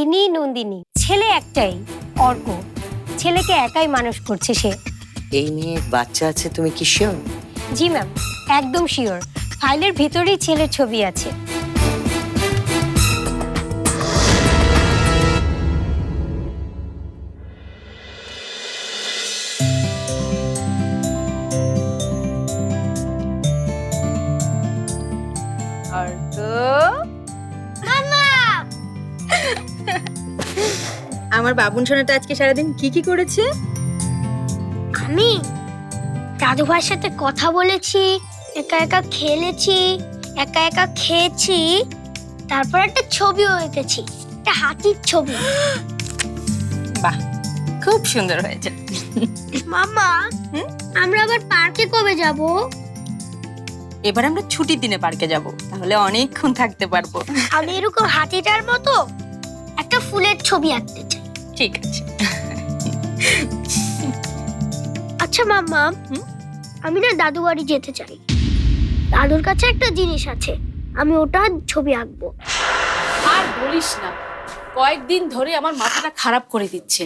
ইনি নন্দিনী। ছেলে একটাই অর্ক। ছেলেকে একাই মানুষ করছে সে। এই নিয়ে বাচ্চা আছে তুমি কি শিওর জি ম্যাম একদম শিওর ফাইলের ভিতরেই ছেলের ছবি আছে। অর্ক আমার বাবুন সোনাটা আজকে সারাদিন কি কি করেছে? আমি দাদু ভাইয়ের সাথে কথা বলেছি একা একা খেলেছি একা একা খেয়েছি তারপর একটা ছবিও এঁকেছি একটা হাতির ছবি। বাহ খুব সুন্দর হয়েছে। মামা আমরা আবার পার্কে কবে যাব? এবার আমরা ছুটির দিনে পার্কে যাব তাহলে অনেকক্ষণ থাকতে পারব। আমি এরকম হাতিটার মতো একটা ফুলের ছবি আঁকতে। ঠিক আছে। আচ্ছা মাম্মা। আমি না দাদু বাড়ি যেতে চাই। দাদুর কাছে একটা জিনিস আছে। আমি ওটা ছবি আঁকবো। আর বলিস না কয়েকদিন ধরে আমার মাথাটা খারাপ করে দিচ্ছে।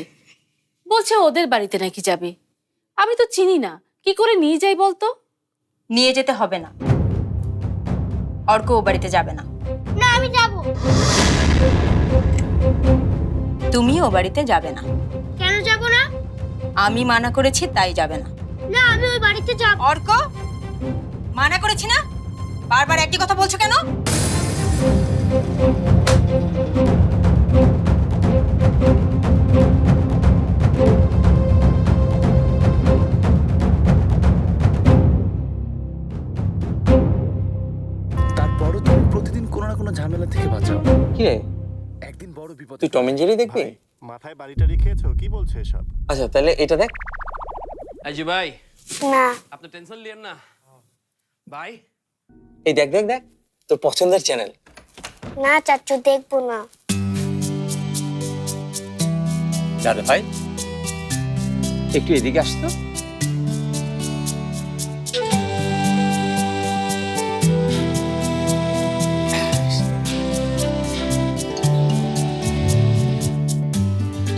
বলছে ওদের বাড়িতে নাকি যাবে। আমি তো চিনি না কি করে নিয়ে যাই বলতো? নিয়ে যেতে হবে না। অর্ক ও বাড়িতে যাবে না। না আমি যাব। তুমি ও বাড়িতে যাবে না। কেন যাব না? আমি মানা করেছি তাই যাবে না। না আমি ওই বাড়িতে যাব। অর্ক মানা করেছি না? বারবার একই কথা বলছো কেন? তারপরও তুমি প্রতিদিন কোনো না কোনো ঝামেলা থেকে বাঁচাও। কি? রে বড় বিপদ তুই টম এন্ড জেরি দেখবি? মাথায় বাড়িটা রেখেছো কি বলছে এসব? আচ্ছা তাহলে এটা দেখ। আজি ভাই না। আপনি টেনশন নিয়েন না। ভাই? এই দেখ দেখ দেখ তোর পছন্দের চ্যানেল না চাচু দেখব না। দাদা ভাই। একটু এদিকে আসতো।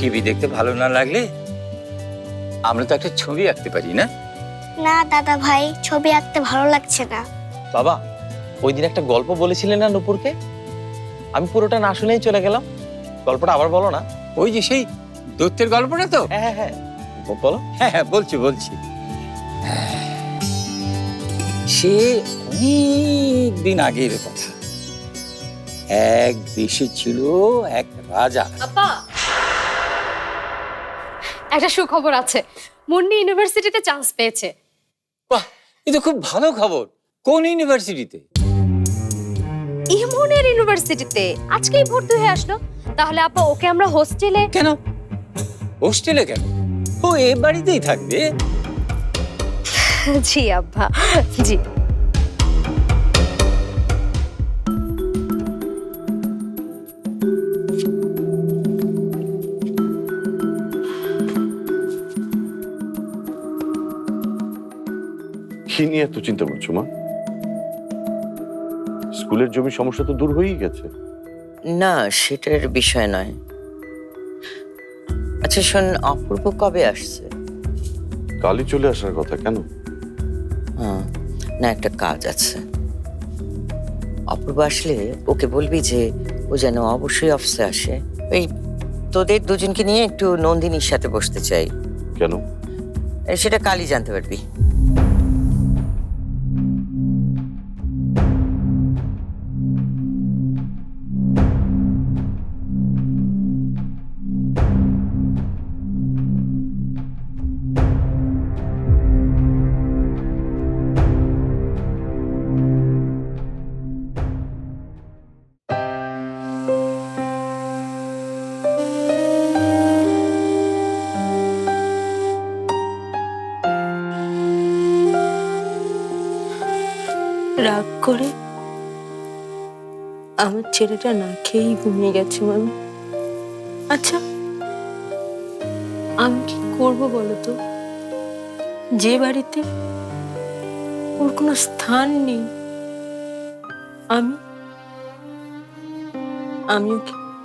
টিভি দেখতে ভালো না লাগলে আমরা তো একটা ছবি আঁকতে পারি না? না দাদা ভাই ছবি আঁকতে ভালো লাগছে না। বাবা ওই দিন একটা গল্প বলেছিলেন না নুপুরকে? আমি পুরোটা না শুনেই চলে গেলাম। গল্পটা আবার বলো না। ওই যে সেই দৈত্যের গল্পটা তো? হ্যাঁ হ্যাঁ হ্যাঁ। বলো। হ্যাঁ হ্যাঁ বলছি বলছি। সে অনেক দিন আগের কথা। এক দেশে ছিল এক রাজা। আপা একটা সুখবর আছে। মুন্নি ইউনিভার্সিটিতে চান্স পেয়েছে। বাহ এ তো খুব ভালো খবর। কোন ইউনিভার্সিটিতে? ইমনের ইউনিভার্সিটিতে। আজকেই ভর্তি হয়ে আসলো। তাহলে আপা ওকে আমরা হোস্টেলে কেন? হোস্টেলে কেন? ও এ বাড়িতেই থাকবে? জি আব্বা। জি। কি নিয়ে এত চিন্তা করছ মা? স্কুলের জমির সমস্যা তো দূর হয়েই গেছে। না সেটার বিষয় নয়। আচ্ছা শোন অপূর্ব কবে আসছে? কালই চলে আসার কথা কেন? হ্যাঁ, না একটা কাজ আছে। অপূর্ব আসলে ওকে বলবি যে ও যেন অবশ্যই অফিসে আসে। ওই তোদের দুজনকে নিয়ে একটু নন্দিনীর সাথে বসতে চাই। কেন? সেটা কালই জানতে পারবি। রাগ করে। আমার ছেলেটা না খেয়েই ঘুমিয়ে গেছে মানে আচ্ছা আমি কি করব বলো তো? যে বাড়িতে ওর কোনো স্থান নেই, আমি আমি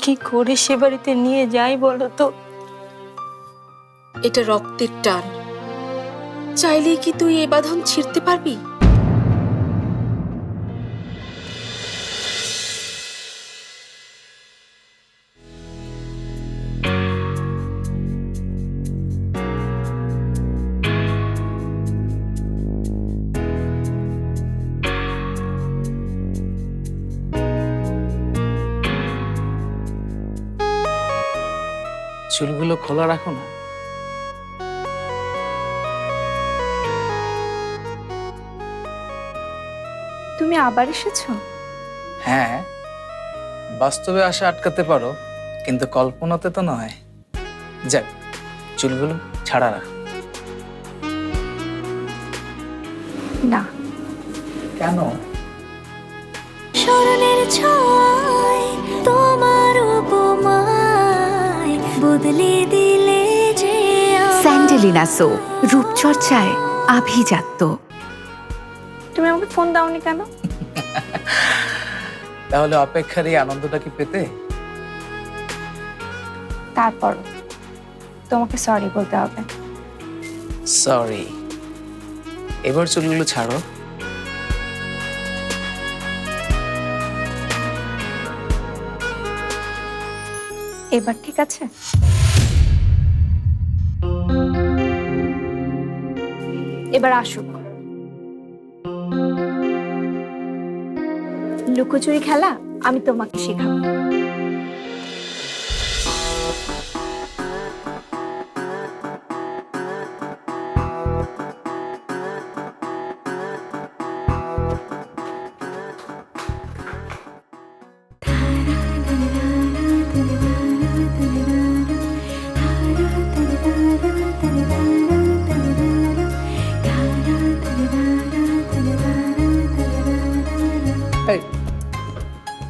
কি করে সে বাড়িতে নিয়ে যাই বলো তো? এটা রক্তের টান। চাইলেই কি তুই এ বাঁধন ছিঁড়তে পারবি? চুলগুলো খোলা রাখো না। তুমি আবার এসেছ? হ্যাঁ বাস্তবে আসা আটকাতে পারো কিন্তু কল্পনাতে তো নয়। যাক চুলগুলো ছাড়া রাখো। না। কেন? স্মরণের ছয় তোমার উপমায় বদলে দিলে যে স্যান্ডেলিনা সো রূপচর্চায় আভিজাত্য। তুমি আমাকে ফোন দাওনি কেন? তাহলে অপেক্ষার এই আনন্দটা কি পেতে? তারপর তোমাকে সরি বলতে হবে। সরি এবার চুলগুলো ছাড়ো। এবার ঠিক আছে? এবার আসুক লুকোচুরি খেলা আমি তোমাকে শেখাবো।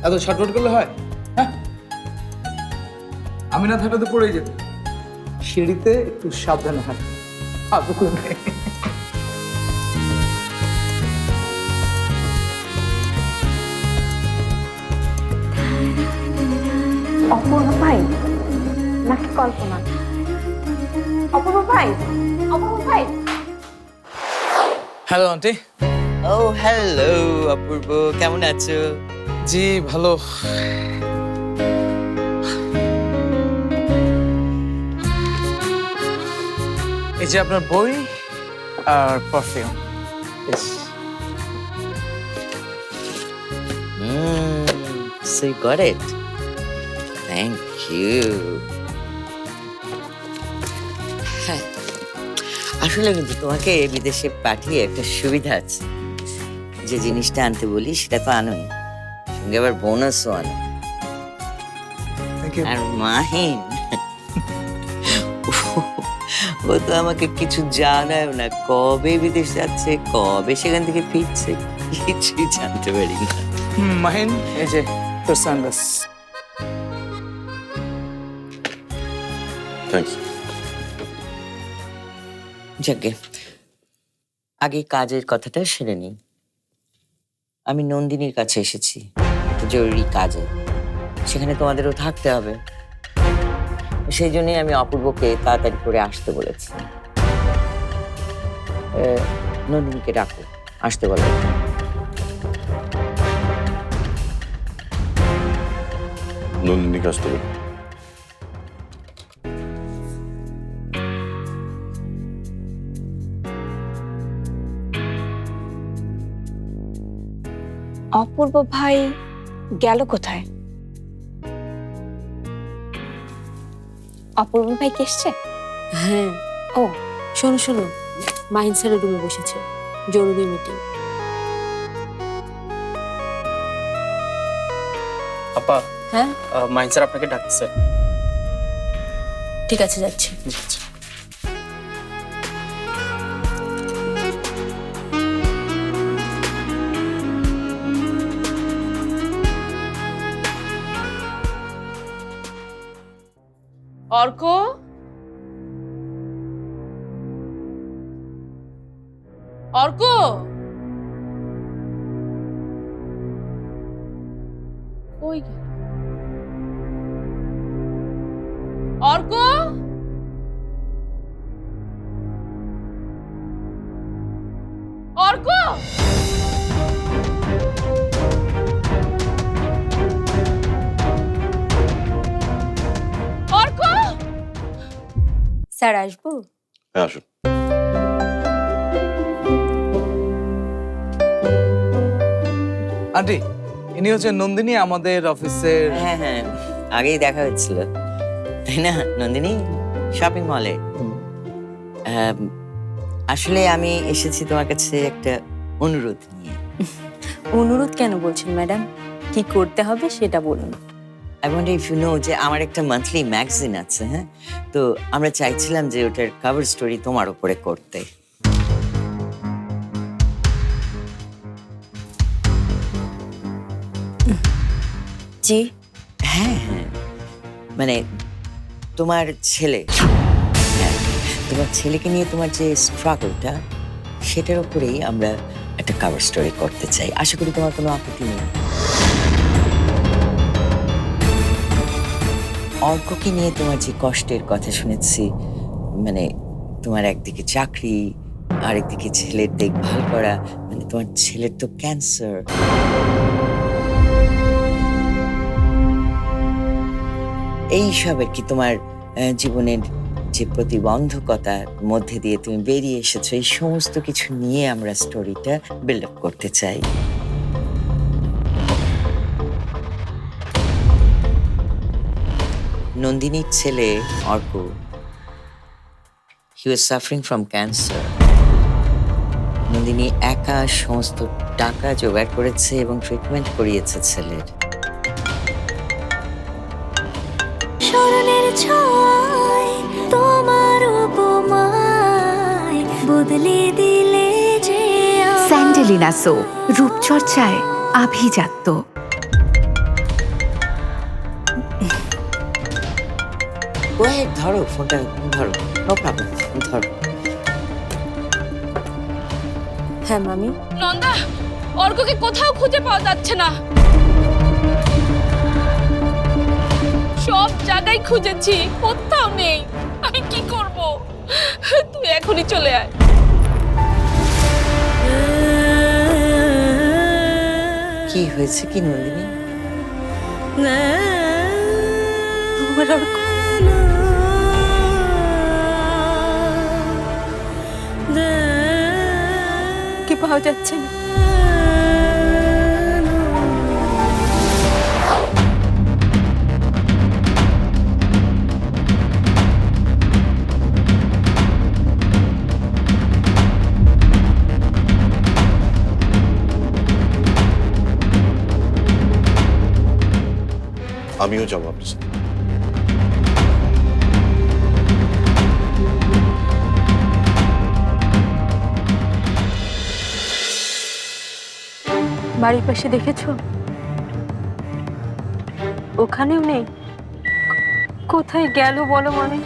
এত ছটফট করলে হয়? হ্যাঁ? আমি না থাকলে তো পড়েই যেত। সিঁড়িতে একটু সাবধানে হাঁট আগুন অপূর্ব ভাই নাকি কল্পনা? অপূর্ব ভাই অপূর্ব ভাই। হ্যালো আন্টি ও হ্যালো অপূর্ব। কেমন আছো? জি ভালো। এই যে আপনার বই আর perfume so you got it. Thank you. হ্যাঁ, আসলে কিন্তু তোমাকে বিদেশে পাঠিয়ে একটা সুবিধা আছে। যে জিনিসটা আনতে বলি সেটা তো আনোই সঙ্গে আবার বোনাসও আনো। আর মাহিন ও তো আমাকে কিছু জানায় না কবে বিদেশ যাচ্ছে কবে সেখান থেকে ফিরছে কিছুই জানতে পারি না। মাহিন এই যে তোর যাকে আগে কাজের কথাটা সেরে নিই। আমি নন্দিনীর কাছে এসেছি। জরুরি কাজে। সেখানে তোমাদেরও থাকতে হবে। সেই জন্যই আমি অপূর্বকে তাড়াতাড়ি করে আসতে বলেছি। নন্দিনীকে ডাকো আসতে বলো। নন্দিনী কাজ তো অপূর্ব ভাই গেল কোথায়? অপূর্ব ভাই কি এসছে? হ্যাঁ। ও। শোনো শোনো। মাহিন স্যারের রুমে বসেছে। জরুরি মিটিং। আপা হ্যাঁ? মাইন স্যার আপনাকে ডাকছে। ঠিক আছে যাচ্ছি। অর্ক? অর্ক? কই অর্ক? স্যার আসব? হ্যাঁ আসুন। আন্টি ইনি হচ্ছে নন্দিনী আমাদের অফিসের হ্যাঁ হ্যাঁ আগেই দেখা হচ্ছিল। তাই না নন্দিনী? শপিং মলে আসলে আমি এসেছি তোমার কাছে একটা অনুরোধ নিয়ে। অনুরোধ কেন বলছেন ম্যাডাম? কি করতে হবে সেটা বলুন। I want if you know যে আমার একটা মান্থলি ম্যাগাজিন আছে হ্যাঁ? তো আমরা চাইছিলাম যে ওটার কভার স্টোরি তোমার উপরে করতে। জি। হ্যাঁ হ্যাঁ। মানে তোমার ছেলে হ্যাঁ তোমার ছেলেকে নিয়ে তোমার যে স্ট্রাগলটা সেটার উপরেই আমরা একটা কভার স্টোরি করতে চাই। আশা করি তোমার কোনো আপত্তি নেই। অর্ককে নিয়ে তোমার যে কষ্টের কথা শুনেছি মানে তোমার একদিকে চাকরি, আরেকদিকে ছেলের দেখভাল করা মানে তোমার ছেলের তো ক্যান্সার এই সব আর কি তোমার জীবনের যে প্রতিবন্ধকতার মধ্যে দিয়ে তুমি বেরিয়ে এসেছ, এই সমস্ত কিছু নিয়ে আমরা স্টোরিটা বিল্ড আপ করতে চাই। নন্দিনীর ছেলে Arko he was suffering from cancer Nandini একা সমস্ত টাকা জোগাড় করেছে এবং ট্রিটমেন্ট করিয়েছে ছেলের। স্মরণের ছয় তোমার উপমায় বদলে দিলে যে স্যান্ডেলিনা সো রূপচর্চায় আভিজাত্য। ওয়ে ধরো ফোনটা ধরো নো প্রবলেম ধরো। হ্যাঁ মামি। নন্দা অর্ককে কোথাও খুঁজে পাওয়া যাচ্ছে না। সব জায়গায় খুঁজেছি কোথাও নেই। আমি কি করব? তুই এখনই চলে আয়। কি হয়েছে কি নন্দিনী? অর্ক কি পাওয়া যাচ্ছে না আমিও যাব আপনার সাথে বাড়ির পাশে দেখেছ? ওখানেও নেই। কোথায় গেল বলো মানে?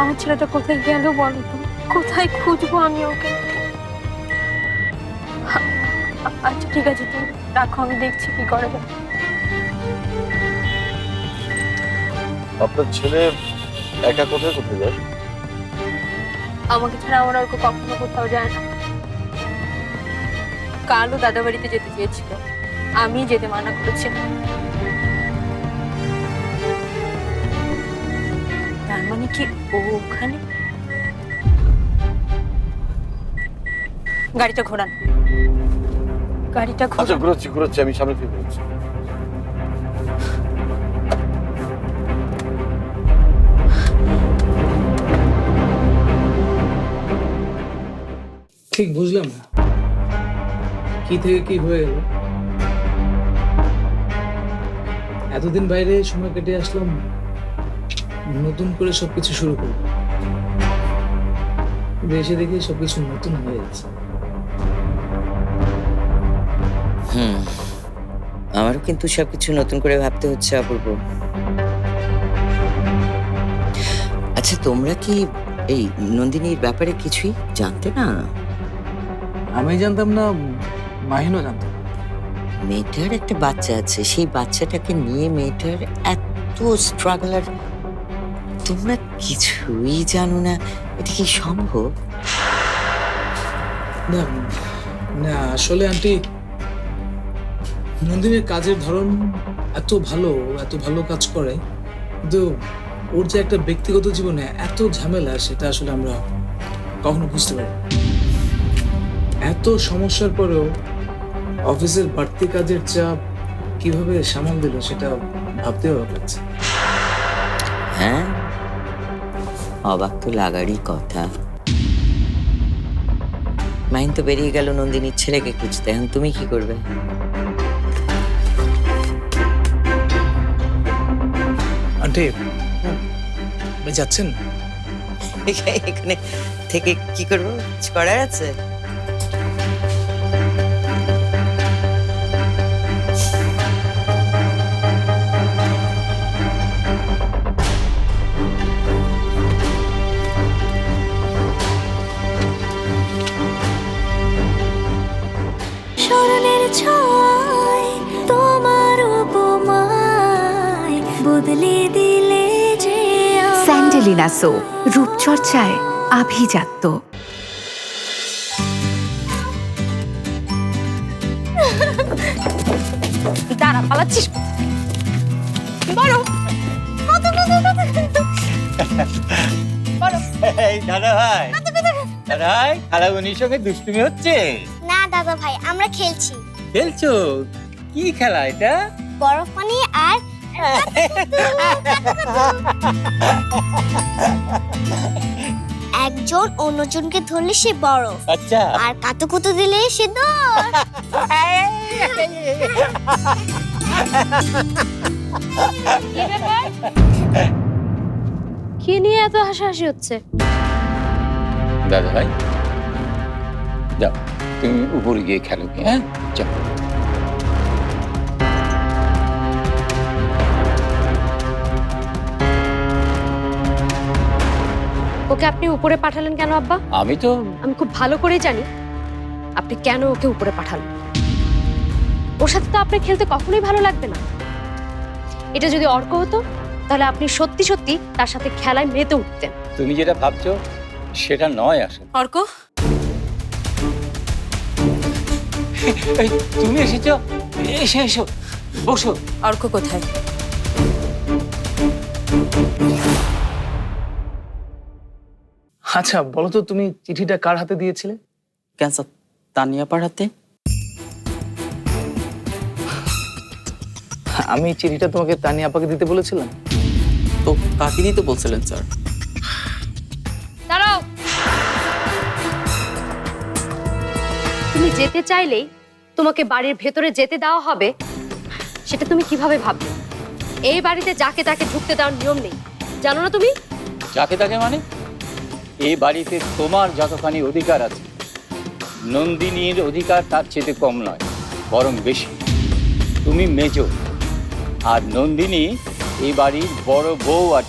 আমার ছেলেটা কোথায় গেল বলো তো? কোথায় খুঁজবো আমি ওকে? আচ্ছা ঠিক আছে তুমি রাখো আমি দেখছি কি করে আপনার ছেলে একা কোথায় কোথায় যায়? আমাকে ছাড়া আমার আর কখনো কোথাও যায় না। কালও দাদা বাড়িতে যেতে চেয়েছিল। আমি যেতে মানা করেছিলাম। তার মানে কি ও ওখানে? গাড়িটা ঘোরান। গাড়িটা আচ্ছা ঘোরান ঘুরোচ্ছি ঘুরোচ্ছি আমি সামনে থেকে ঘুরোচ্ছি ঠিক বুঝলাম না। কি থেকে কি হয়ে গেল? এতদিন বাইরে সময় কেটে আসলাম নতুন করে সবকিছু শুরু করব। কিন্তু এসে দেখি সবকিছু নতুন হয়ে যাচ্ছে। হুম আমারও কিন্তু সবকিছু নতুন করে ভাবতে হচ্ছে অপূর্ব। আচ্ছা তোমরা কি এই নন্দিনীর ব্যাপারে কিছুই জানতে না? আমি জানতাম না মাহিনও জানতাম না। মেয়েটার একটা বাচ্চা আছে সেই বাচ্চাটাকে নিয়ে মেয়েটার এত স্ট্রাগল আর তোমরা কিছুই জানো না এটা কি সম্ভব না না আসলে আন্টি নন্দিনীর কাজের ধরন এত ভালো এত ভালো কাজ করে কিন্তু ওর যে একটা ব্যক্তিগত জীবনে এত ঝামেলা সেটা আসলে আমরা কখনো বুঝতে পারি এত সমস্যার পরেও অফিসের বাড়তি কাজের চাপ কীভাবে সামাল দিল সেটা ভাবতে অবাক লাগছে হ্যাঁ? অবাক তো লাগারই কথা। মাইন তো বেরিয়ে গেল নন্দিনীর ছেলেকে খুঁজতে। এখন তুমি কি করবে? আন্টি যাচ্ছেন? এখানে থেকে কি করব? কিছু করার আছে? স্যান্ডেলিনা রূপচর্চায় আভিজাত্য। দাঁড়া পালাচ্ছিস? বলো। দাদা ভাই। দাদা ভাই খালাবনির সঙ্গে দুষ্টুমি হচ্ছে? না দাদা ভাই আমরা খেলছি। খেলছো? কি খেলা এটা? বরফ পানি একজন অন্যজনকে ধরলে সে বরফ আচ্ছা। আর কাতুকুতু দিলে সে দোষ কি নিয়ে এত হাসাহাসি হচ্ছে? দাদা ভাই যাও তুমি উপরে গিয়ে খেলো কি, হ্যাঁ? যাও। ওকে আপনি উপরে পাঠালেন কেন আব্বা? আমি তো আমি খুব ভালো করেই জানি আপনি কেন ওকে উপরে পাঠালেন। ওর সাথে তো আপনার খেলতে কখনোই ভালো লাগবে না। এটা যদি অর্ক হতো তাহলে আপনি সত্যি সত্যি তার সাথে খেলায় মেতে উঠতেন। তুমি যেটা ভাবছ সেটা নয় আসলে। অর্ক? এই, তুমি এসেছ? এসে এসো বসো। অর্ক কোথায়? আচ্ছা বলো তো তুমি চিঠিটা কার হাতে দিয়েছিলে? ক্যান্সার তানিয়া পাড়াতে আমি চিঠিটা তোমাকে তানি আপাকে দিতে বলেছিলাম? তো কাকে দিতে বলছিলেন স্যার? দাঁড়াও। তুমি যেতে চাইলেই তোমাকে বাড়ির ভেতরে যেতে দেওয়া হবে সেটা তুমি কীভাবে ভাববে? এই বাড়িতে যাকে তাকে ঢুকতে দেওয়ার নিয়ম নেই জানো না তুমি? যাকে তাকে মানে? এই বাড়িতে তোমার যতখানি অধিকার আছে, নন্দিনীর অধিকার তার চেয়ে কম নয়, বরং বেশি। তুমি মেজো, আর নন্দিনী এই বাড়ির বড় বউ আর